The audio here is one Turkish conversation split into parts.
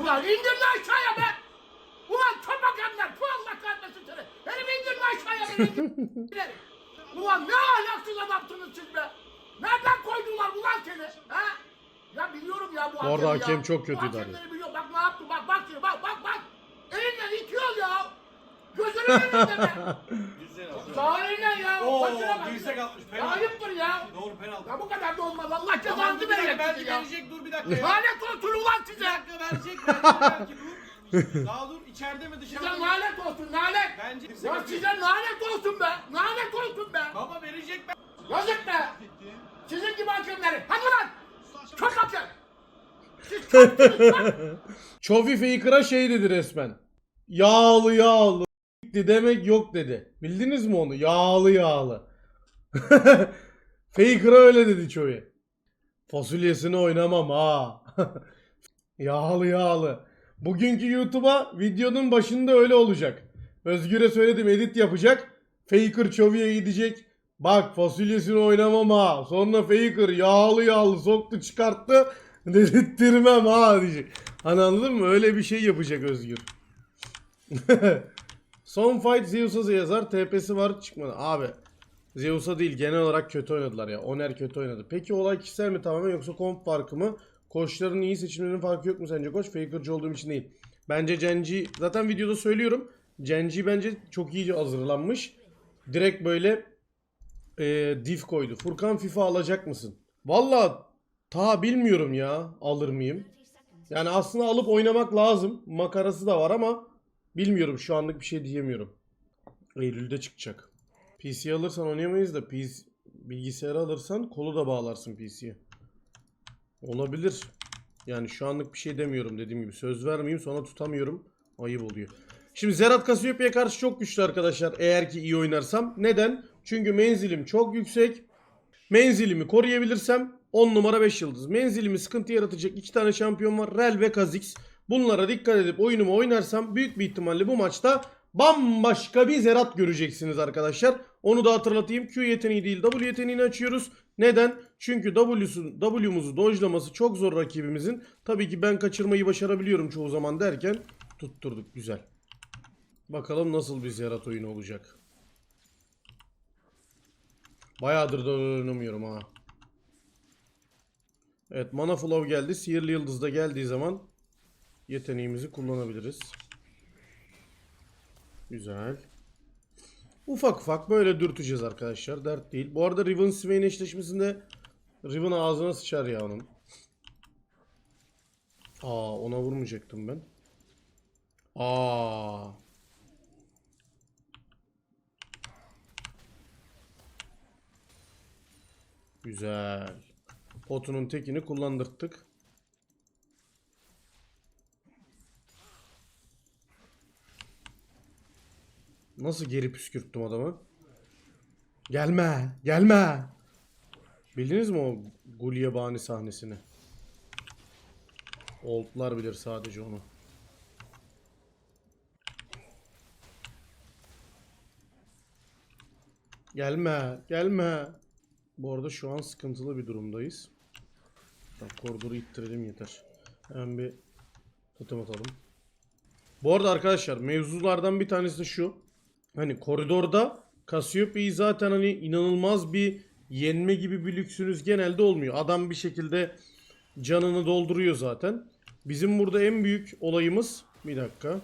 Ulan indir lan aşağıya be. Ulan topak emler. Bu Allah kahretmesin seni. Herif indir lan aşağıya beni. Ulan ne ahlaksız adamsınız siz be. Nereden koydular ulan seni? Ha? Ya biliyorum ya bu hakemi hakem ya. çok kötüydü Bu hakemleri biliyorum. Bak ne yaptı bak bak şimdi bak bak bak. Elinden itiyor ya. Gözünün önünde be. Sağ elinden ya. Oo, Başına bak. dirsek atmış, Ya penaltı. ayıptır ya. Doğru penaltı. Ya bu kadar da olmaz. Allah Tamam cezanızı dur bir dakika verecek belki ya. verecek dur bir dakika ya. Lanet olsun ulan Bir size. dakika verecek belki, belki dur. Daha dur içeride mi dışarıda Size mı? lanet olsun lanet. Bence dirsek Ya atıyor. size lanet olsun be. Lanet olsun be. Baba verecek ben. Yazık be. Sizin gibi hakemleri. Hadi lan. Çok hakem. Siz lan. Çofi Faker'a şey dedi resmen. Yağlı yağlı. Demek yok dedi. Bildiniz mi onu? Yağlı yağlı. Faker'a öyle dedi Çovi. Fasulyesini oynamam ha. yağlı yağlı. Bugünkü YouTube'a videonun başında öyle olacak. Özgür'e söyledim edit yapacak. Faker Çovi'ye gidecek. Bak fasulyesini oynamam ha. Sonra Faker yağlı yağlı soktu çıkarttı. Dedirttirmem ha diyecek. Hani anladın mı? Öyle bir şey yapacak Özgür. Son fight Zeus'a yazar. TP'si var çıkmadı. Abi Zeus'a değil genel olarak kötü oynadılar ya. Oner kötü oynadı. Peki olay kişisel mi tamamen yoksa komp farkı mı? Koçların iyi seçimlerinin farkı yok mu sence koç? Faker'cı olduğum için değil. Bence Cenci zaten videoda söylüyorum. Cenci bence çok iyice hazırlanmış. Direkt böyle e, diff koydu. Furkan FIFA alacak mısın? Valla ta bilmiyorum ya alır mıyım. Yani aslında alıp oynamak lazım. Makarası da var ama bilmiyorum şu anlık bir şey diyemiyorum. Eylül'de çıkacak. PC alırsan oynayamayız da PC, bilgisayarı alırsan kolu da bağlarsın PC'ye. Olabilir. Yani şu anlık bir şey demiyorum dediğim gibi. Söz vermeyeyim sonra tutamıyorum. Ayıp oluyor. Şimdi Zerat Cassiopea'ya karşı çok güçlü arkadaşlar. Eğer ki iyi oynarsam. Neden? Çünkü menzilim çok yüksek. Menzilimi koruyabilirsem 10 numara 5 yıldız. Menzilimi sıkıntı yaratacak iki tane şampiyon var. Rel ve Kha'Zix. Bunlara dikkat edip oyunumu oynarsam büyük bir ihtimalle bu maçta bambaşka bir Zerat göreceksiniz arkadaşlar. Onu da hatırlatayım. Q yeteneği değil W yeteneğini açıyoruz. Neden? Çünkü W'su, W'muzu dojlaması çok zor rakibimizin. Tabii ki ben kaçırmayı başarabiliyorum çoğu zaman derken tutturduk. Güzel. Bakalım nasıl bir Zerat oyunu olacak. Bayağıdır da oynamıyorum ha. Evet Mana Flow geldi. Sihirli Yıldız da geldiği zaman yeteneğimizi kullanabiliriz. Güzel. Ufak ufak böyle dürteceğiz arkadaşlar. Dert değil. Bu arada Riven Swain eşleşmesinde Riven ağzına sıçar ya onun. Aa ona vurmayacaktım ben. Aa. Güzel. Potunun tekini kullandırttık. Nasıl geri püskürttüm adamı? Gelme, gelme. Bildiniz mi o Gulyabani sahnesini? Oldlar bilir sadece onu. Gelme, gelme. Bu arada şu an sıkıntılı bir durumdayız. Bak koridoru ittirelim yeter. Hemen bir totem atalım. Bu arada arkadaşlar mevzulardan bir tanesi şu. Hani koridorda Cassiopeia'yı zaten hani inanılmaz bir yenme gibi bir lüksünüz genelde olmuyor. Adam bir şekilde canını dolduruyor zaten. Bizim burada en büyük olayımız bir dakika.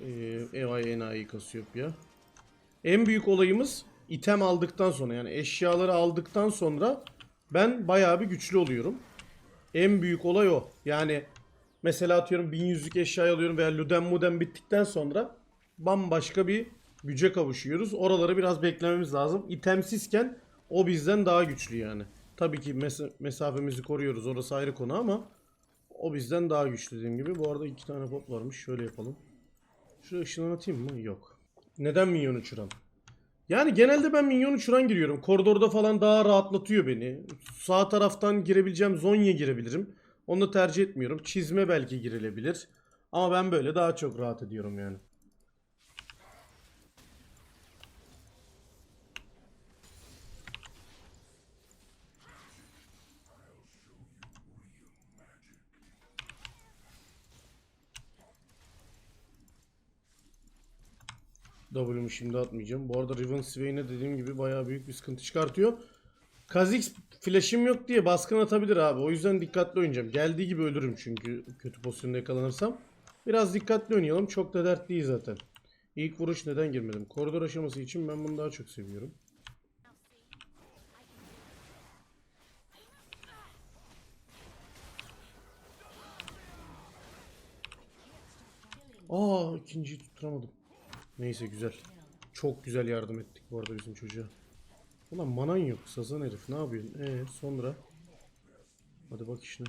Ee, enayi Cassiopeia. En büyük olayımız item aldıktan sonra yani eşyaları aldıktan sonra ben bayağı bir güçlü oluyorum. En büyük olay o. Yani mesela atıyorum 1100'lük eşya alıyorum veya Luden Muden bittikten sonra bambaşka bir güce kavuşuyoruz. Oraları biraz beklememiz lazım. İtemsizken o bizden daha güçlü yani. Tabii ki mes- mesafemizi koruyoruz. Orası ayrı konu ama o bizden daha güçlü dediğim gibi. Bu arada iki tane pop varmış. Şöyle yapalım. Şu ışından atayım mı? Yok. Neden minyon uçuran? Yani genelde ben minyon uçuran giriyorum. Koridorda falan daha rahatlatıyor beni. Sağ taraftan girebileceğim Zonya girebilirim. Onu da tercih etmiyorum. Çizme belki girilebilir. Ama ben böyle daha çok rahat ediyorum yani. W'mu şimdi atmayacağım. Bu arada Riven Swain'e dediğim gibi bayağı büyük bir sıkıntı çıkartıyor. Kha'Zix flash'im yok diye baskın atabilir abi. O yüzden dikkatli oynayacağım. Geldiği gibi ölürüm çünkü kötü pozisyonda yakalanırsam. Biraz dikkatli oynayalım. Çok da dert değil zaten. İlk vuruş neden girmedim? Koridor aşaması için ben bunu daha çok seviyorum. Aa ikinciyi tutturamadım. Neyse güzel. Çok güzel yardım ettik bu arada bizim çocuğa. Ulan manan yok sazan herif ne yapıyorsun? Ee sonra? Hadi bak işine.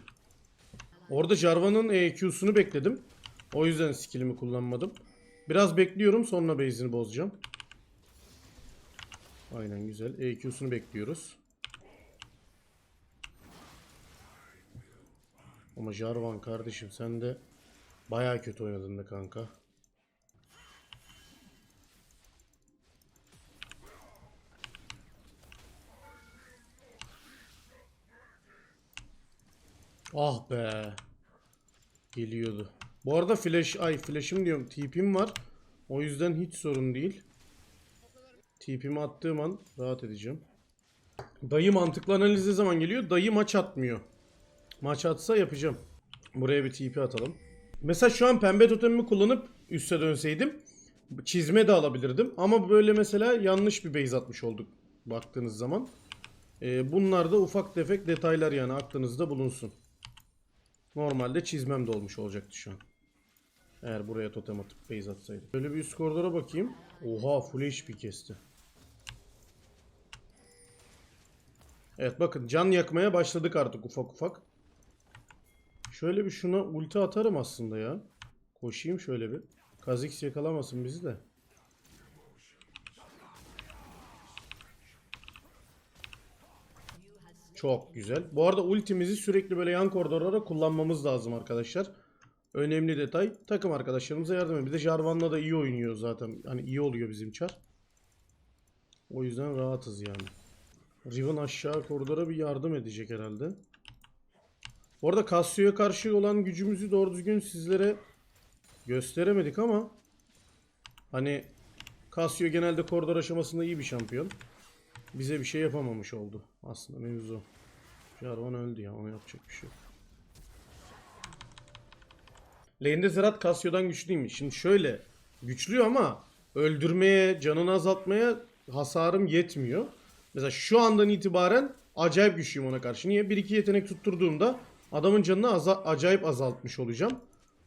Orada Jarvan'ın EQ'sunu bekledim. O yüzden skillimi kullanmadım. Biraz bekliyorum sonra base'ini bozacağım. Aynen güzel. EQ'sunu bekliyoruz. Ama Jarvan kardeşim sen de bayağı kötü oynadın da kanka. Ah be. Geliyordu. Bu arada flash ay flash'im diyorum. TP'm var. O yüzden hiç sorun değil. TP'mi attığım an rahat edeceğim. Dayı mantıklı analiz ne zaman geliyor? Dayı maç atmıyor. Maç atsa yapacağım. Buraya bir TP atalım. Mesela şu an pembe totemimi kullanıp üste dönseydim çizme de alabilirdim. Ama böyle mesela yanlış bir base atmış olduk baktığınız zaman. Ee, bunlar da ufak tefek detaylar yani aklınızda bulunsun. Normalde çizmem de olmuş olacaktı şu an. Eğer buraya totem atıp base atsaydım. Böyle bir üst koridora bakayım. Oha full HP kesti. Evet bakın can yakmaya başladık artık ufak ufak. Şöyle bir şuna ulti atarım aslında ya. Koşayım şöyle bir. Kha'Zix yakalamasın bizi de. Çok güzel. Bu arada ultimizi sürekli böyle yan koridorlara kullanmamız lazım arkadaşlar. Önemli detay. Takım arkadaşlarımıza yardım edin. Bir de Jarvan'la da iyi oynuyor zaten. Hani iyi oluyor bizim çar. O yüzden rahatız yani. Riven aşağı koridora bir yardım edecek herhalde. Bu arada Cassio'ya karşı olan gücümüzü doğru düzgün sizlere gösteremedik ama hani Cassio genelde koridor aşamasında iyi bir şampiyon. Bize bir şey yapamamış oldu. Aslında mevzu. Jarvan öldü ya ona yapacak bir şey yok. Lane'de Zerat Cassio'dan güçlü değil mi? Şimdi şöyle güçlü ama öldürmeye, canını azaltmaya hasarım yetmiyor. Mesela şu andan itibaren acayip güçlüyüm ona karşı. Niye? 1-2 yetenek tutturduğumda adamın canını aza- acayip azaltmış olacağım.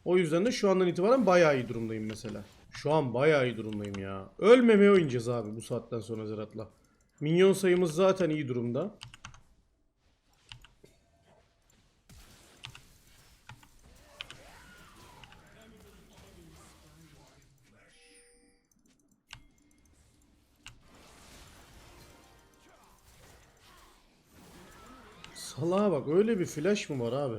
O yüzden de şu andan itibaren bayağı iyi durumdayım mesela. Şu an bayağı iyi durumdayım ya. Ölmemeye oynayacağız abi bu saatten sonra Zerat'la. Minyon sayımız zaten iyi durumda. Salaha bak öyle bir flash mı var abi?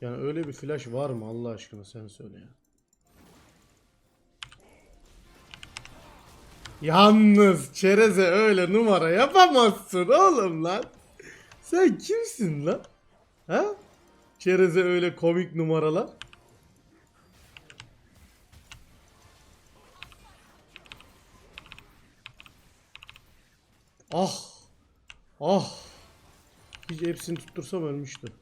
Yani öyle bir flash var mı Allah aşkına sen söyle ya. Yalnız çereze öyle numara yapamazsın oğlum lan. Sen kimsin lan? Ha? Çereze öyle komik numaralar. Ah. Ah. Hiç hepsini tuttursam ölmüştü.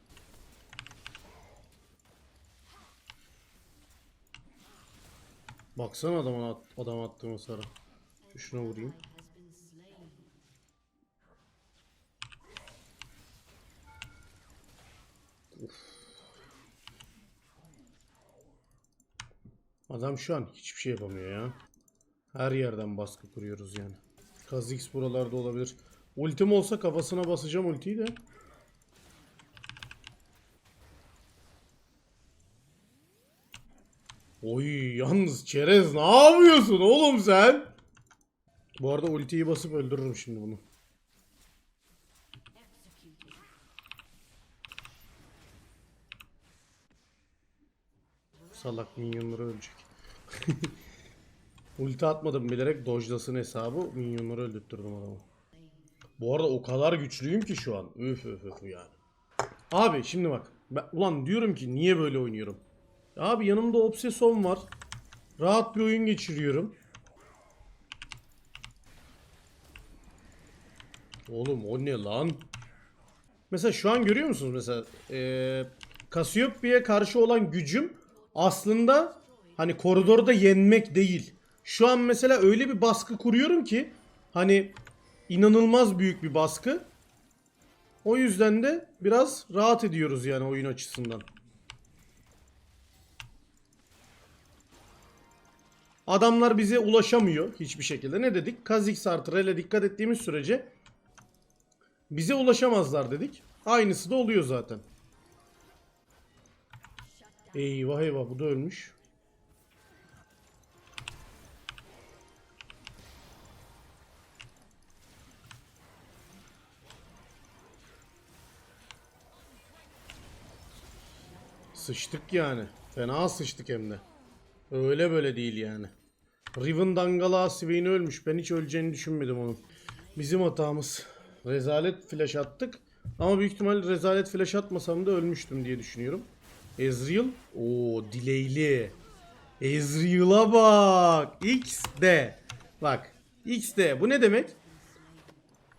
Baksana adama at, adam attığım hasara. Şuna vurayım. Uf. Adam şu an hiçbir şey yapamıyor ya. Her yerden baskı kuruyoruz yani. Kha'Zix buralarda olabilir. Ultim olsa kafasına basacağım ultiyi de. Oy yalnız çerez ne yapıyorsun oğlum sen? Bu arada ultiyi basıp öldürürüm şimdi bunu. Salak minyonları ölecek. Ulti atmadım bilerek dojlasın hesabı minyonları öldürttürdüm adamı. Bu arada o kadar güçlüyüm ki şu an. Üf üf üf yani. Abi şimdi bak. Ben, ulan diyorum ki niye böyle oynuyorum? Abi yanımda Obsesson var. Rahat bir oyun geçiriyorum. Oğlum o ne lan? Mesela şu an görüyor musunuz mesela eee Cassiopea'ya karşı olan gücüm aslında hani koridorda yenmek değil. Şu an mesela öyle bir baskı kuruyorum ki hani inanılmaz büyük bir baskı. O yüzden de biraz rahat ediyoruz yani oyun açısından. Adamlar bize ulaşamıyor hiçbir şekilde. Ne dedik? Kha'Zix artı Rel'e dikkat ettiğimiz sürece bize ulaşamazlar dedik. Aynısı da oluyor zaten. Eyvah eyvah bu da ölmüş. Sıçtık yani. Fena sıçtık hem de. Öyle böyle değil yani. Riven Dangala Swain ölmüş. Ben hiç öleceğini düşünmedim onun. Bizim hatamız. Rezalet flash attık. Ama büyük ihtimal rezalet flash atmasam da ölmüştüm diye düşünüyorum. Ezreal. Oo delay'li. Ezreal'a bak. XD. Bak. XD. Bu ne demek?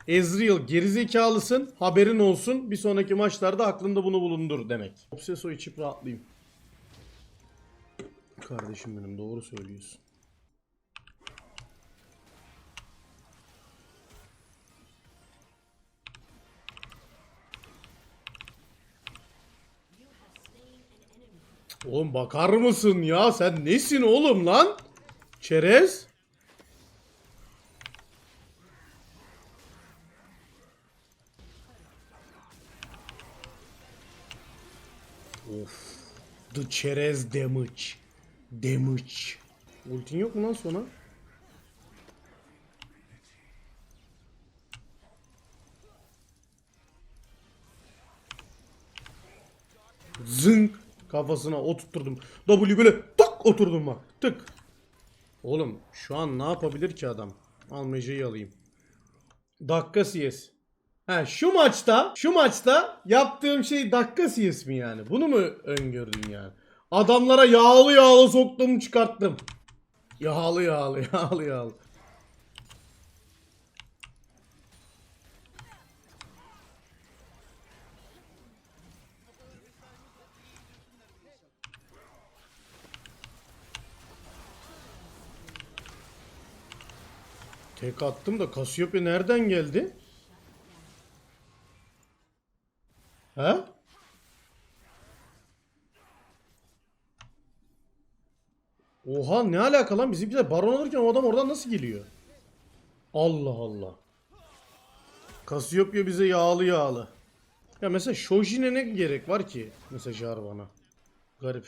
Ezreal gerizekalısın. Haberin olsun. Bir sonraki maçlarda aklında bunu bulundur demek. Obseso içip rahatlayayım. Kardeşim benim doğru söylüyorsun. Oğlum bakar mısın ya? Sen nesin oğlum lan? Çerez? Of. The çerez damage. Damage. Ultin yok mu lan sona? Zınk kafasına oturtturdum. W böyle tık oturdum bak. Tık. Oğlum şu an ne yapabilir ki adam? Almecayı alayım. Dakika CS. Ha şu maçta, şu maçta yaptığım şey dakika CS mi yani? Bunu mu öngördün yani? Adamlara yağlı yağlı soktum çıkarttım. Yağlı yağlı yağlı yağlı. Tek attım da Cassiopeia nereden geldi? He? Oha ne alaka lan bizimkiler baron alırken o adam oradan nasıl geliyor? Allah Allah. Cassiopeia bize yağlı yağlı. Ya mesela Shojin'e ne gerek var ki? Mesela Jarvan'a. Garip.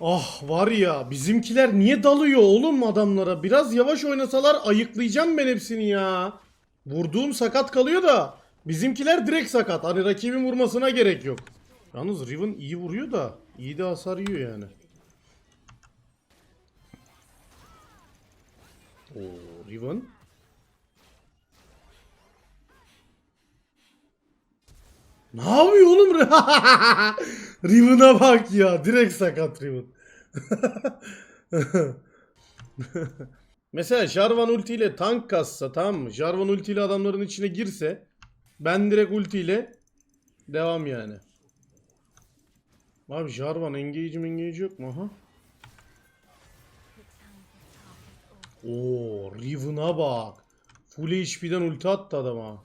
Ah var ya bizimkiler niye dalıyor oğlum adamlara? Biraz yavaş oynasalar ayıklayacağım ben hepsini ya. Vurduğum sakat kalıyor da bizimkiler direkt sakat. Hani rakibin vurmasına gerek yok. Yalnız Riven iyi vuruyor da iyi de hasar yiyor yani. Oo Riven. Ne yapıyor oğlum? Riven'a bak ya. Direkt sakat Riven. Mesela Jarvan ultiyle tank kassa tamam mı? Jarvan ultiyle adamların içine girse ben direkt ultiyle devam yani. Abi Jarvan engage engage yok mu? Aha. Oo, Riven'a bak. Full HP'den ulti attı adama.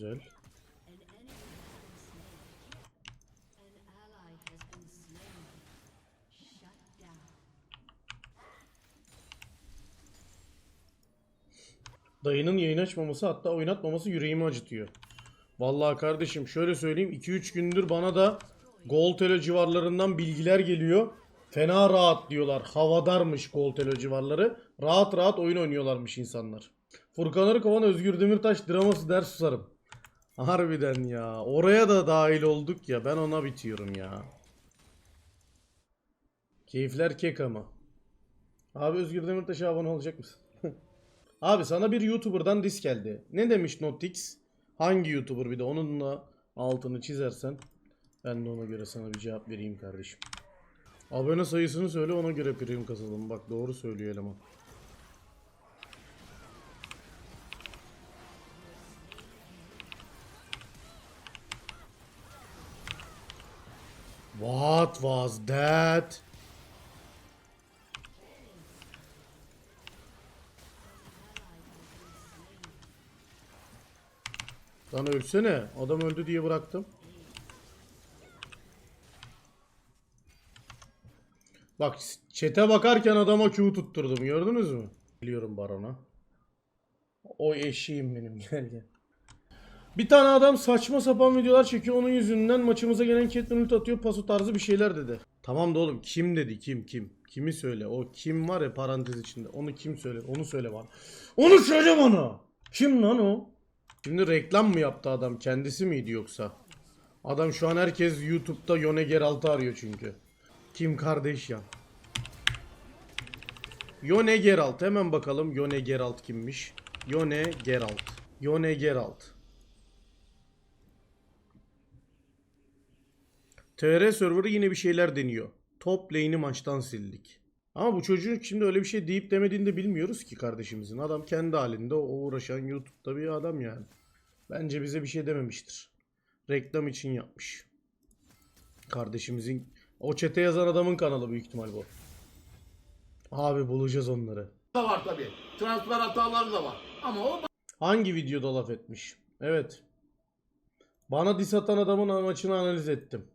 Güzel. Dayının yayın açmaması hatta oynatmaması yüreğimi acıtıyor. Vallahi kardeşim şöyle söyleyeyim 2-3 gündür bana da Goltelo civarlarından bilgiler geliyor. Fena rahat diyorlar. Havadarmış Goltelo civarları. Rahat rahat oyun oynuyorlarmış insanlar. Furkan Arıkovan Özgür Demirtaş draması ders susarım. Harbiden ya. Oraya da dahil olduk ya. Ben ona bitiyorum ya. Keyifler kek ama. Abi Özgür Demirtaş'a abone olacak mısın? Abi sana bir YouTuber'dan disk geldi. Ne demiş Notix? Hangi YouTuber bir de onunla altını çizersen ben de ona göre sana bir cevap vereyim kardeşim. Abone sayısını söyle ona göre prim kasalım. Bak doğru söylüyor eleman. What was that? Lan ölsene. Adam öldü diye bıraktım. Bak çete bakarken adama Q tutturdum. Gördünüz mü? Biliyorum barona. O eşeğim benim gel. Bir tane adam saçma sapan videolar çekiyor. Onun yüzünden maçımıza gelen Caitlyn ult atıyor. Paso tarzı bir şeyler dedi. Tamam da oğlum kim dedi kim kim? Kimi söyle? O kim var ya parantez içinde. Onu kim söyle? Onu söyle bana. Onu söyle bana. Kim lan o? Şimdi reklam mı yaptı adam? Kendisi miydi yoksa? Adam şu an herkes YouTube'da Yone Geralt'ı arıyor çünkü. Kim kardeş ya? Yone Geralt. Hemen bakalım Yone Geralt kimmiş? Yone Geralt. Yone Geralt. TR serverı yine bir şeyler deniyor. Top lane'i maçtan sildik. Ama bu çocuğun şimdi öyle bir şey deyip demediğini de bilmiyoruz ki kardeşimizin. Adam kendi halinde o uğraşan YouTube'da bir adam yani. Bence bize bir şey dememiştir. Reklam için yapmış. Kardeşimizin o çete yazan adamın kanalı büyük ihtimal bu. Abi bulacağız onları. da var tabii. Transfer hataları da var. Ama o Hangi videoda laf etmiş? Evet. Bana dis atan adamın maçını analiz ettim.